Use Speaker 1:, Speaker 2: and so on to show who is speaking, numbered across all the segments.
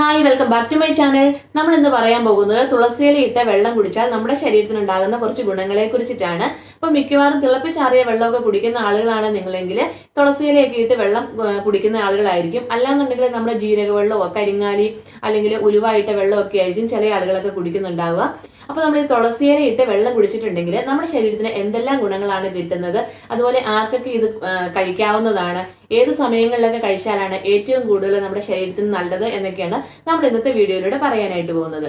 Speaker 1: Hi welcome back to my channel നമ്മൾ ഇന്ന് പറയാൻ പോകുന്നത് തുളസിയില ഇട്ട വെള്ളം കുടിച്ചാൽ നമ്മുടെ ശരീരത്തിന് ഉണ്ടാകുന്ന കുറച്ച് ഗുണങ്ങളെ കുറിച്ചിട്ടാണ്. അപ്പൊ മിക്കവാറും തിളപ്പിച്ചാറിയ വെള്ളമൊക്കെ കുടിക്കുന്ന ആളുകളാണ് നിങ്ങളെങ്കിൽ തുളസിയിലയൊക്കെ ഇട്ട് വെള്ളം കുടിക്കുന്ന ആളുകളായിരിക്കും. അല്ലാന്നുണ്ടെങ്കിൽ നമ്മുടെ ജീരക വെള്ളമോ കരിങ്ങാലി അല്ലെങ്കിൽ ഉലുവായിട്ട വെള്ളമൊക്കെ ആയിരിക്കും ചില ആളുകളൊക്കെ കുടിക്കുന്നുണ്ടാവുക. അപ്പൊ നമ്മൾ ഈ തുളസിയില ഇട്ട് വെള്ളം കുടിച്ചിട്ടുണ്ടെങ്കിൽ നമ്മുടെ ശരീരത്തിന് എന്തെല്ലാം ഗുണങ്ങളാണ് കിട്ടുന്നത്? അതുപോലെ ആർക്കൊക്കെ ഇത് കഴിക്കാവുന്നതാണ്? ഏത് സമയങ്ങളിലൊക്കെ കഴിച്ചാലാണ് ഏറ്റവും കൂടുതൽ നമ്മുടെ ശരീരത്തിന് നല്ലത് എന്നൊക്കെയാണ് നമ്മൾ ഇന്നത്തെ വീഡിയോയിലൂടെ പറയാനായിട്ട് പോകുന്നത്.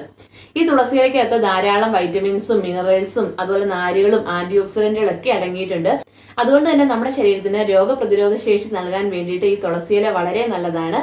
Speaker 1: ഈ തുളസിയിലേക്കകത്ത് ധാരാളം വൈറ്റമിൻസും മിനറൽസും അതുപോലെ നാരുകളും ആന്റി ഓക്സിഡന്റുകളും ഒക്കെ അടങ്ങിയിട്ടുണ്ട്. അതുകൊണ്ട് തന്നെ നമ്മുടെ ശരീരത്തിന് രോഗപ്രതിരോധ ശേഷി നൽകാൻ വേണ്ടിയിട്ട് ഈ തുളസിയില വളരെ നല്ലതാണ്.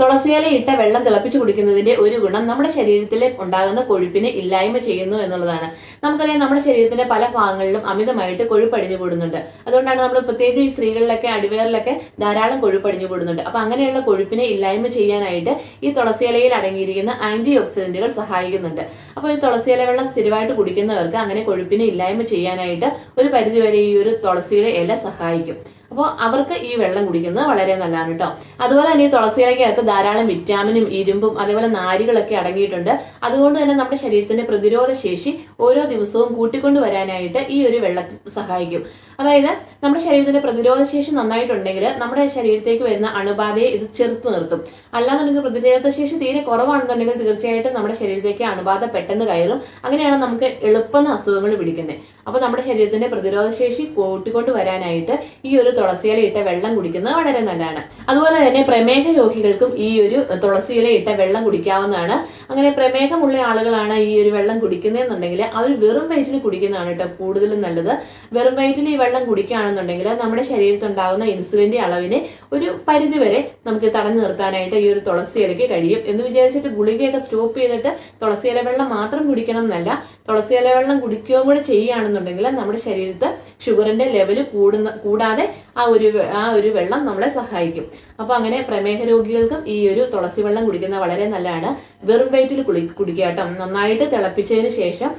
Speaker 1: തുളസിയില ഇട്ട വെള്ളം തിളപ്പിച്ച് കുടിക്കുന്നതിന്റെ ഒരു ഗുണം നമ്മുടെ ശരീരത്തിൽ ഉണ്ടാകുന്ന കൊഴുപ്പിനെ ഇല്ലായ്മ ചെയ്യുന്നു എന്നുള്ളതാണ്. നമുക്കറിയാം നമ്മുടെ ശരീരത്തിന്റെ പല ഭാഗങ്ങളിലും അമിതമായിട്ട് കൊഴുപ്പ് അടിഞ്ഞു കൂടുന്നുണ്ട് അതുകൊണ്ടാണ് നമ്മൾ പ്രത്യേകിച്ച് ഈ സ്ത്രീകളിലൊക്കെ അടിവേറിലൊക്കെ ധാരാളം കൊഴുപ്പടിഞ്ഞു കൂടുന്നുണ്ട്. അപ്പൊ അങ്ങനെയുള്ള കൊഴുപ്പിനെ ഇല്ലായ്മ ചെയ്യാനായിട്ട് ഈ തുളസിയിലയിൽ അടങ്ങിയിരിക്കുന്ന ആന്റി ഓക്സിഡന്റുകൾ സഹായിക്കുന്നുണ്ട്. അപ്പോൾ ഈ തുളസിയില വെള്ളം സ്ഥിരമായിട്ട് കുടിക്കുന്നവർക്ക് അങ്ങനെ കൊഴുപ്പിനെ ഇല്ലായ്മ ചെയ്യാനായിട്ട് ഒരു പരിധിവരെ ഈ ഒരു തുളസിയുടെ ഇല സഹായിക്കും. അപ്പോൾ അവർക്ക് ഈ വെള്ളം കുടിക്കുന്നത് വളരെ നല്ലതാണ് കേട്ടോ അതുപോലെ തന്നെ ഈ തുളസിയിലക്കകത്ത് ധാരാളം വിറ്റാമിനും ഇരുമ്പും അതേപോലെ നാരുകളൊക്കെ അടങ്ങിയിട്ടുണ്ട്. അതുകൊണ്ട് തന്നെ നമ്മുടെ ശരീരത്തിന്റെ പ്രതിരോധ ശേഷി ഓരോ ദിവസവും കൂട്ടിക്കൊണ്ടുവരാനായിട്ട് ഈ ഒരു വെള്ളം സഹായിക്കും. അതായത് നമ്മുടെ ശരീരത്തിന്റെ പ്രതിരോധ ശേഷി നന്നായിട്ടുണ്ടെങ്കിൽ നമ്മുടെ ശരീരത്തേക്ക് വരുന്ന അണുബാധയെ ഇത് ചെറുത്ത് നിർത്തും. അല്ലാന്നുണ്ടെങ്കിൽ പ്രതിരോധ ശേഷി തീരെ കുറവാണെന്നുണ്ടെങ്കിൽ തീർച്ചയായിട്ടും നമ്മുടെ ശരീരത്തേക്ക് അണുബാധ പെട്ടെന്ന് കയറും. അങ്ങനെയാണ് നമുക്ക് എളുപ്പം അസുഖങ്ങൾ പിടിക്കുന്നത് അപ്പൊ നമ്മുടെ ശരീരത്തിന്റെ പ്രതിരോധ ശേഷി കൂട്ടിക്കൊണ്ട് വരാനായിട്ട് ഈ ഒരു തുളസിയില ഇട്ട വെള്ളം കുടിക്കുന്നത് വളരെ നല്ലതാണ്. അതുപോലെ തന്നെ പ്രമേഹ രോഗികൾക്കും ഈ ഒരു തുളസിയില ഇട്ട വെള്ളം കുടിക്കാവുന്നതാണ്. അങ്ങനെ പ്രമേഹമുള്ള ആളുകളാണ് ഈ ഒരു വെള്ളം കുടിക്കുന്നതെന്നുണ്ടെങ്കിൽ അവർ വെറും വയറ്റിൽ കുടിക്കുന്നതാണ് കേട്ടോ കൂടുതലും നല്ലത്. വെറും വയറ്റിൽ ഈ കുടിക്കുകയാണെന്നുണ്ടെങ്കിൽ നമ്മുടെ ശരീരത്തിൽ ഉണ്ടാകുന്ന ഇൻസുലിന്റെ അളവിനെ ഒരു പരിധിവരെ നമുക്ക് തടഞ്ഞു നിർത്താനായിട്ട് ഈ ഒരു തുളസിയിലയ്ക്ക് കഴിയും എന്ന് വിചാരിച്ചിട്ട് ഗുളികയൊക്കെ സ്റ്റോപ്പ് ചെയ്തിട്ട് തുളസിയില വെള്ളം മാത്രം കുടിക്കണം എന്നല്ല തുളസിയില വെള്ളം കുടിക്കുകയും കൂടെ ചെയ്യുകയാണെന്നുണ്ടെങ്കിൽ നമ്മുടെ ശരീരത്ത് ഷുഗറിന്റെ ലെവൽ കൂടുന്ന കൂടാതെ ആ ഒരു ആ ഒരു വെള്ളം നമ്മളെ സഹായിക്കും. അപ്പോൾ അങ്ങനെ പ്രമേഹ രോഗികൾക്കും ഈ ഒരു തുളസി വെള്ളം കുടിക്കുന്നത് വളരെ നല്ലതാണ്. വെറും വയറ്റിൽ കുളി കുടിക്കുക കേട്ടോ. നന്നായിട്ട് തിളപ്പിച്ചതിന് ശേഷം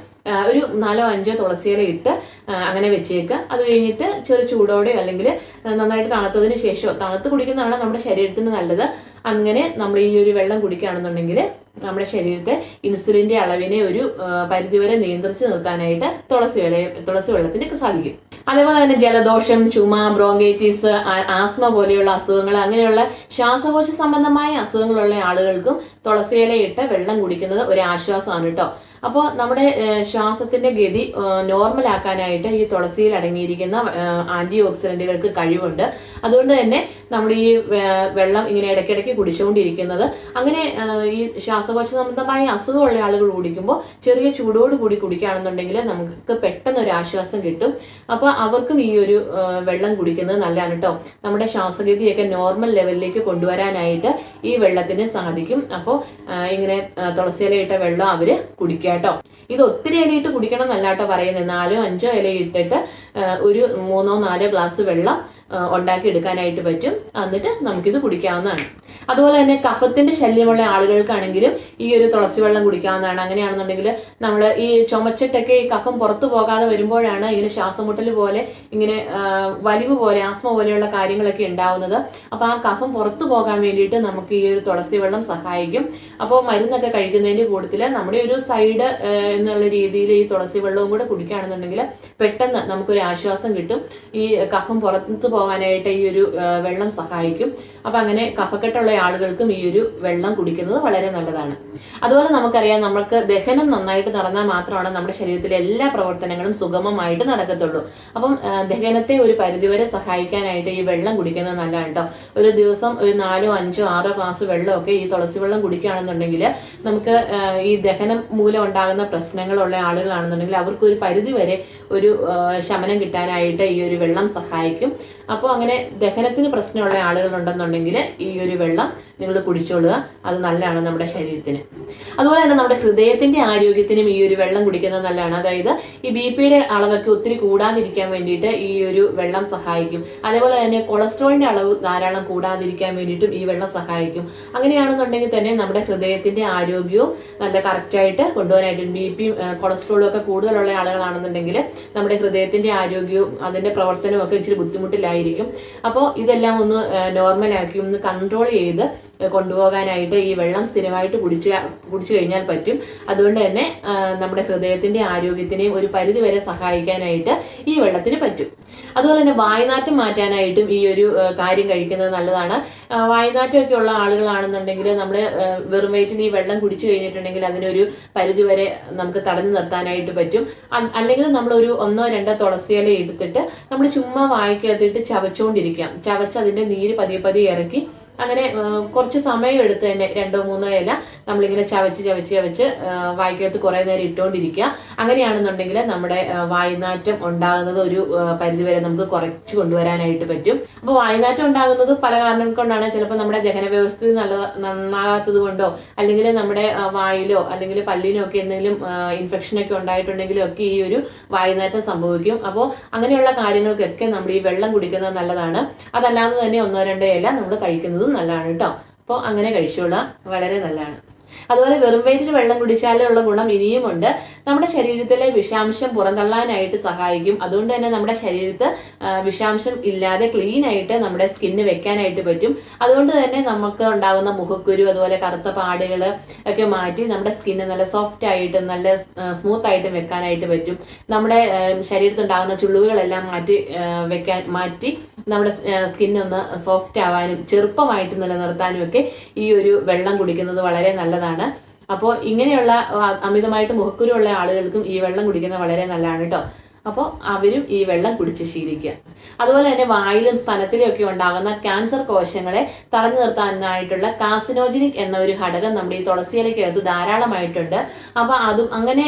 Speaker 1: ഒരു നാലോ അഞ്ചോ തുളസിയില ഇട്ട് അങ്ങനെ വെച്ചേക്കുക. അത് കഴിഞ്ഞിട്ട് ചെറു ചൂടോടെ അല്ലെങ്കിൽ നന്നായിട്ട് തണുത്തതിന് ശേഷം തണുത്ത് കുടിക്കുന്നതാണ് നമ്മുടെ ശരീരത്തിന് നല്ലത്. അങ്ങനെ നമ്മൾ ഈ ഒരു വെള്ളം കുടിക്കുകയാണെന്നുണ്ടെങ്കിൽ നമ്മുടെ ശരീരത്തെ ഇൻസുലിന്റെ അളവിനെ ഒരു പരിധിവരെ നിയന്ത്രിച്ച് നിർത്താനായിട്ട് തുളസി വില തുളസി വെള്ളത്തിന് സാധിക്കും. അതേപോലെ തന്നെ ജലദോഷം ചുമ ബ്രോങ്കൈറ്റിസ് ആസ്മ പോലെയുള്ള അസുഖങ്ങൾ അങ്ങനെയുള്ള ശ്വാസകോശ സംബന്ധമായ അസുഖങ്ങളുള്ള ആളുകൾക്കും തുളസിയിലയിട്ട് വെള്ളം കുടിക്കുന്നത് ഒരു ആശ്വാസമാണ് കേട്ടോ. അപ്പോൾ നമ്മുടെ ശ്വാസത്തിന്റെ ഗതി നോർമൽ ആക്കാനായിട്ട് ഈ തുളസിയിൽ അടങ്ങിയിരിക്കുന്ന ആന്റി ഓക്സിഡന്റുകൾക്ക് കഴിവുണ്ട്. അതുകൊണ്ട് തന്നെ നമ്മൾ ഈ വെള്ളം ഇങ്ങനെ ഇടയ്ക്കിടയ്ക്ക് കുടിച്ചുകൊണ്ടിരിക്കുന്നത് അങ്ങനെ ഈ ശ്വാസകോശ സംബന്ധമായ അസുഖമുള്ള ആളുകൾ കുടിക്കുമ്പോൾ ചെറിയ ചൂടോട് കൂടി കുടിക്കുകയാണെന്നുണ്ടെങ്കിൽ നമുക്ക് പെട്ടെന്ന് ഒരു ആശ്വാസം കിട്ടും. അപ്പോൾ അവർക്കും ഈ ഒരു വെള്ളം കുടിക്കുന്നത് നല്ലതാണ് കേട്ടോ. നമ്മുടെ ശ്വാസഗതിയൊക്കെ നോർമൽ ലെവലിലേക്ക് കൊണ്ടുവരാനായിട്ട് ഈ വെള്ളത്തിന് സാധിക്കും. അപ്പോൾ ഇങ്ങനെ ആ, തുളസിയില ഇട്ട വെള്ളം അവർ കുടിക്കുക കേട്ടോ. ഇത് ഒത്തിരി ഇലയിട്ട് കുടിക്കണം എന്നല്ല കേട്ടോ പറയുന്നത് നാലോ അഞ്ചോ ഇല ഇട്ടിട്ട് ഒരു മൂന്നോ നാലോ ഗ്ലാസ് വെള്ളം ഉണ്ടാക്കി എടുക്കാനായിട്ട് പറ്റും. എന്നിട്ട് നമുക്കിത് കുടിക്കാവുന്നതാണ്. അതുപോലെ തന്നെ കഫത്തിന്റെ ശല്യമുള്ള ആളുകൾക്കാണെങ്കിലും ഈ ഒരു തുളസി വെള്ളം കുടിക്കാവുന്നതാണ്. അങ്ങനെയാണെന്നുണ്ടെങ്കിൽ നമ്മൾ ഈ ചുമച്ചിട്ടൊക്കെ ഈ കഫം പുറത്തു പോകാതെ വരുമ്പോഴാണ് ഇങ്ങനെ ശ്വാസമുട്ടൽ പോലെ ഇങ്ങനെ വലിവ് പോലെ ആസ്മ പോലെയുള്ള കാര്യങ്ങളൊക്കെ ഉണ്ടാവുന്നത്. അപ്പൊ ആ കഫം പുറത്തു പോകാൻ വേണ്ടിയിട്ട് നമുക്ക് ഈ ഒരു തുളസി വെള്ളം സഹായിക്കും. അപ്പോൾ മരുന്നൊക്കെ കഴിക്കുന്നതിന്റെ കൂട്ടത്തിൽ നമ്മുടെ ഒരു സൈഡ് എന്നുള്ള രീതിയിൽ ഈ തുളസി വെള്ളവും കൂടെ കുടിക്കുകയാണെന്നുണ്ടെങ്കിൽ പെട്ടെന്ന് നമുക്കൊരു ആശ്വാസം കിട്ടും. ഈ കഫം പുറത്തു പോകാനായിട്ട് ഈ ഒരു വെള്ളം സഹായിക്കും. അപ്പൊ അങ്ങനെ കഫക്കെട്ടുള്ള ആളുകൾക്കും ഈ ഒരു വെള്ളം കുടിക്കുന്നത് വളരെ നല്ലതാണ്. അതുപോലെ നമുക്കറിയാം നമുക്ക് ദഹനം നന്നായിട്ട് നടന്നാൽ മാത്രമാണ് നമ്മുടെ ശരീരത്തിലെ എല്ലാ പ്രവർത്തനങ്ങളും സുഗമമായിട്ട് നടക്കത്തുള്ളൂ. അപ്പം ദഹനത്തെ ഒരു പരിധിവരെ സഹായിക്കാനായിട്ട് ഈ വെള്ളം കുടിക്കുന്നത് നല്ലതാണ് കേട്ടോ ഒരു ദിവസം ഒരു നാലോ അഞ്ചോ ആറോ ഗ്ലാസ് വെള്ളമൊക്കെ ഈ തുളസി വെള്ളം കുടിക്കുകയാണെന്നുണ്ടെങ്കിൽ നമുക്ക് ഈ ദഹനം മൂലം ഉണ്ടാകുന്ന പ്രശ്നങ്ങളുള്ള ആളുകളാണെന്നുണ്ടെങ്കിൽ അവർക്ക് ഒരു പരിധിവരെ ഒരു ശമനം കിട്ടാനായിട്ട് ഈ ഒരു വെള്ളം സഹായിക്കും. അപ്പോൾ അങ്ങനെ ദഹനത്തിന് പ്രശ്നമുള്ള ആളുകളുണ്ടെന്നുണ്ടെങ്കിൽ ഈ ഒരു വെള്ളം നിങ്ങൾ കുടിച്ചോളുക. അത് നല്ലതാണ് നമ്മുടെ ശരീരത്തിന്. അതുപോലെ തന്നെ നമ്മുടെ ഹൃദയത്തിന്റെ ആരോഗ്യത്തിനും ഈ ഒരു വെള്ളം കുടിക്കുന്നത് നല്ലതാണ്. അതായത് ഈ ബി പിയുടെ അളവൊക്കെ ഒത്തിരി കൂടാതിരിക്കാൻ വേണ്ടിയിട്ട് ഈ ഒരു വെള്ളം സഹായിക്കും. അതേപോലെ തന്നെ കൊളസ്ട്രോളിന്റെ അളവ് ധാരാളം കൂടാതിരിക്കാൻ വേണ്ടിയിട്ടും ഈ വെള്ളം സഹായിക്കും. അങ്ങനെയാണെന്നുണ്ടെങ്കിൽ തന്നെ നമ്മുടെ ഹൃദയത്തിന്റെ ആരോഗ്യവും നല്ല കറക്റ്റായിട്ട് കൊണ്ടുപോകാനായിട്ട് ബി പിയും കൊളസ്ട്രോളും ഒക്കെ കൂടുതലുള്ള ആളുകളാണെന്നുണ്ടെങ്കിൽ നമ്മുടെ ഹൃദയത്തിന്റെ ആരോഗ്യവും അതിന്റെ പ്രവർത്തനവും ഒക്കെ ഇച്ചിരി ബുദ്ധിമുട്ടിലായിരിക്കും അപ്പോൾ ഇതെല്ലാം ഒന്ന് നോർമലാക്കി ഒന്ന് കൺട്രോൾ ചെയ്ത് കൊണ്ടുപോകാനായിട്ട് ഈ വെള്ളം സ്ഥിരമായിട്ട് കുടിച്ച് കുടിച്ചു കഴിഞ്ഞാൽ പറ്റും. അതുകൊണ്ട് തന്നെ നമ്മുടെ ഹൃദയത്തിന്റെ ആരോഗ്യത്തിനെയും ഒരു പരിധി വരെ സഹായിക്കാനായിട്ട് ഈ വെള്ളത്തിന് പറ്റും. അതുപോലെ തന്നെ വായനാറ്റം മാറ്റാനായിട്ടും ഈ ഒരു കാര്യം കഴിക്കുന്നത് നല്ലതാണ്. വായനാറ്റമൊക്കെ ഉള്ള ആളുകളാണെന്നുണ്ടെങ്കിൽ നമ്മൾ വെറും വയറ്റിന് ഈ വെള്ളം കുടിച്ചു കഴിഞ്ഞിട്ടുണ്ടെങ്കിൽ അതിനൊരു പരിധി വരെ നമുക്ക് തടഞ്ഞു നിർത്താനായിട്ട് പറ്റും. അല്ലെങ്കിൽ നമ്മൾ ഒരു ഒന്നോ രണ്ടോ തുളസിയില എടുത്തിട്ട് നമ്മൾ ചുമ്മാ വായിക്കകത്തിട്ട് ചവച്ചുകൊണ്ടിരിക്കാം ചവച്ച് അതിന്റെ നീര് പതിയെ പതിയെ ഇറക്കി അങ്ങനെ കുറച്ച് സമയം എടുത്ത് തന്നെ രണ്ടോ മൂന്നോ ഇല നമ്മളിങ്ങനെ ചവച്ച് ചവച്ച് ചവച്ച് വായിക്കകത്ത് കുറെ നേരം ഇട്ടുകൊണ്ടിരിക്കുക അങ്ങനെയാണെന്നുണ്ടെങ്കിൽ നമ്മുടെ വായുനാറ്റം ഉണ്ടാകുന്നത് ഒരു പരിധി പരിധിവരെ നമുക്ക് കുറച്ച് കൊണ്ടുവരാനായിട്ട് പറ്റും. അപ്പോൾ വായുനാറ്റം ഉണ്ടാകുന്നത് പല കാരണങ്ങൾ കൊണ്ടാണ്. ചിലപ്പോൾ നമ്മുടെ ദഹന വ്യവസ്ഥ നല്ല നന്നാകാത്തത് കൊണ്ടോ അല്ലെങ്കിൽ നമ്മുടെ വായിലോ അല്ലെങ്കിൽ പല്ലിനോ ഒക്കെ എന്തെങ്കിലും ഇൻഫെക്ഷൻ ഒക്കെ ഉണ്ടായിട്ടുണ്ടെങ്കിലും ഒക്കെ ഈ ഒരു വായുനാറ്റം സംഭവിക്കും. അപ്പോൾ അങ്ങനെയുള്ള കാര്യങ്ങൾക്കൊക്കെ നമ്മൾ ഈ വെള്ളം കുടിക്കുന്നത് നല്ലതാണ്. അതല്ലാതെ തന്നെ ഒന്നോ രണ്ടോ ഇല നമ്മൾ കഴിക്കുന്നതും നല്ലതാണ് കേട്ടോ. അപ്പോൾ അങ്ങനെ കഴിച്ചോളാം. വളരെ നല്ലതാണ്. അതുപോലെ വെറും വയറ്റിൽ വെള്ളം കുടിച്ചാലുള്ള ഗുണം ഇനിയുമുണ്ട് നമ്മുടെ ശരീരത്തിലെ വിഷാംശം പുറന്തള്ളാനായിട്ട് സഹായിക്കും. അതുകൊണ്ട് തന്നെ നമ്മുടെ ശരീരത്ത് വിഷാംശം ഇല്ലാതെ ക്ലീൻ ആയിട്ട് നമ്മുടെ സ്കിന്ന് വെക്കാനായിട്ട് പറ്റും. അതുകൊണ്ട് തന്നെ നമുക്ക് ഉണ്ടാകുന്ന മുഖക്കുരു അതുപോലെ കറുത്ത പാടുകൾ ഒക്കെ മാറ്റി നമ്മുടെ സ്കിന്ന് നല്ല സോഫ്റ്റ് ആയിട്ടും നല്ല സ്മൂത്ത് ആയിട്ടും വെക്കാനായിട്ട് പറ്റും. നമ്മുടെ ശരീരത്തുണ്ടാകുന്ന ചുളിവുകളെല്ലാം മാറ്റി വെക്കാൻ മാറ്റി നമ്മുടെ സ്കിന്നൊന്ന് സോഫ്റ്റ് ആവാനും ചെറുപ്പമായിട്ട് നിലനിർത്താനും ഒക്കെ ഈ ഒരു വെള്ളം കുടിക്കുന്നത് വളരെ നല്ലതാണ്. അപ്പോൾ ഇങ്ങനെയുള്ള അമിതമായിട്ട് അമിതമായിട്ട് മുഖക്കുരുള്ള ആളുകൾക്കും ഈ വെള്ളം കുടിക്കുന്നത് വളരെ നല്ലതാണ് കേട്ടോ അപ്പോൾ അവരും ഈ വെള്ളം കുടിച്ച് ശീലിക്കുക. അതുപോലെ തന്നെ വായിലും സ്തനത്തിലും ഒക്കെ ഉണ്ടാകുന്ന ക്യാൻസർ കോശങ്ങളെ തടഞ്ഞു നിർത്താനായിട്ടുള്ള കാസിനോജിനിക് എന്ന ഒരു ഘടകം നമ്മുടെ ഈ തുളസിയിലക്കകത്ത് ധാരാളമായിട്ടുണ്ട്. അപ്പൊ അതും അങ്ങനെ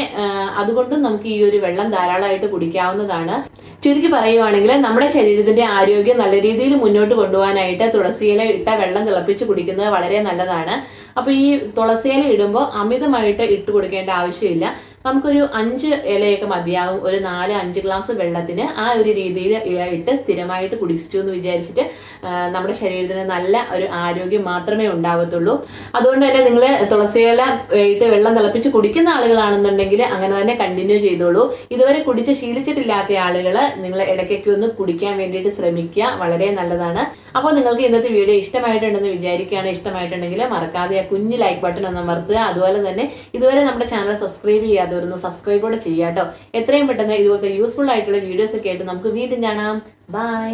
Speaker 1: അതുകൊണ്ടും നമുക്ക് ഈ ഒരു വെള്ളം ധാരാളമായിട്ട് കുടിക്കാവുന്നതാണ്. ചുരുക്കി പറയുവാണെങ്കിൽ നമ്മുടെ ശരീരത്തിന്റെ ആരോഗ്യം നല്ല രീതിയിൽ മുന്നോട്ട് കൊണ്ടുപോകാനായിട്ട് തുളസിയില ഇട്ട വെള്ളം തിളപ്പിച്ച് കുടിക്കുന്നത് വളരെ നല്ലതാണ്. അപ്പൊ ഈ തുളസിയില ഇടുമ്പോൾ അമിതമായിട്ട് ഇട്ട് കൊടുക്കേണ്ട ആവശ്യമില്ല. നമുക്കൊരു അഞ്ച് ഇലയൊക്കെ മതിയാകും ഒരു നാല് അഞ്ച് ഗ്ലാസ് വെള്ളത്തിന് ആ ഒരു രീതിയിൽ ഇട്ട് സ്ഥിരമായിട്ട് കുടിച്ചു എന്ന് വിചാരിച്ചിട്ട് നമ്മുടെ ശരീരത്തിന് നല്ല ഒരു ആരോഗ്യം മാത്രമേ ഉണ്ടാകത്തുള്ളൂ അതുകൊണ്ട് തന്നെ നിങ്ങൾ തുളസിയില ഇട്ട് വെള്ളം തിളപ്പിച്ച് കുടിക്കുന്ന ആളുകളാണെന്നുണ്ടെങ്കിൽ അങ്ങനെ തന്നെ കണ്ടിന്യൂ ചെയ്തോളൂ. ഇതുവരെ കുടിച്ച് ശീലിച്ചിട്ടില്ലാത്ത ആളുകൾ നിങ്ങൾ ഇടയ്ക്കൊക്കെ ഒന്ന് കുടിക്കാൻ വേണ്ടിയിട്ട് ശ്രമിക്കുക. വളരെ നല്ലതാണ്. അപ്പോൾ നിങ്ങൾക്ക് ഇന്നത്തെ വീഡിയോ ഇഷ്ടമായിട്ടുണ്ടെന്ന് വിചാരിക്കുകയാണ്. ഇഷ്ടമായിട്ടുണ്ടെങ്കിൽ മറക്കാതെ ആ കുഞ്ഞ് ലൈക്ക് ബട്ടൺ ഒന്ന് അമർത്തുക. അതുപോലെ തന്നെ ഇതുവരെ നമ്മുടെ ചാനൽ സബ്സ്ക്രൈബ് ചെയ്യാത്തവരൊന്ന് സബ്സ്ക്രൈബ് കൂടെ ചെയ്യാട്ടോ. എത്രയും പെട്ടെന്ന് ഇതുപോലത്തെ യൂസ്ഫുൾ ആയിട്ടുള്ള വീഡിയോസ് ഒക്കെ ആയിട്ട് നമുക്ക് വീണ്ടും കാണാം. ബൈ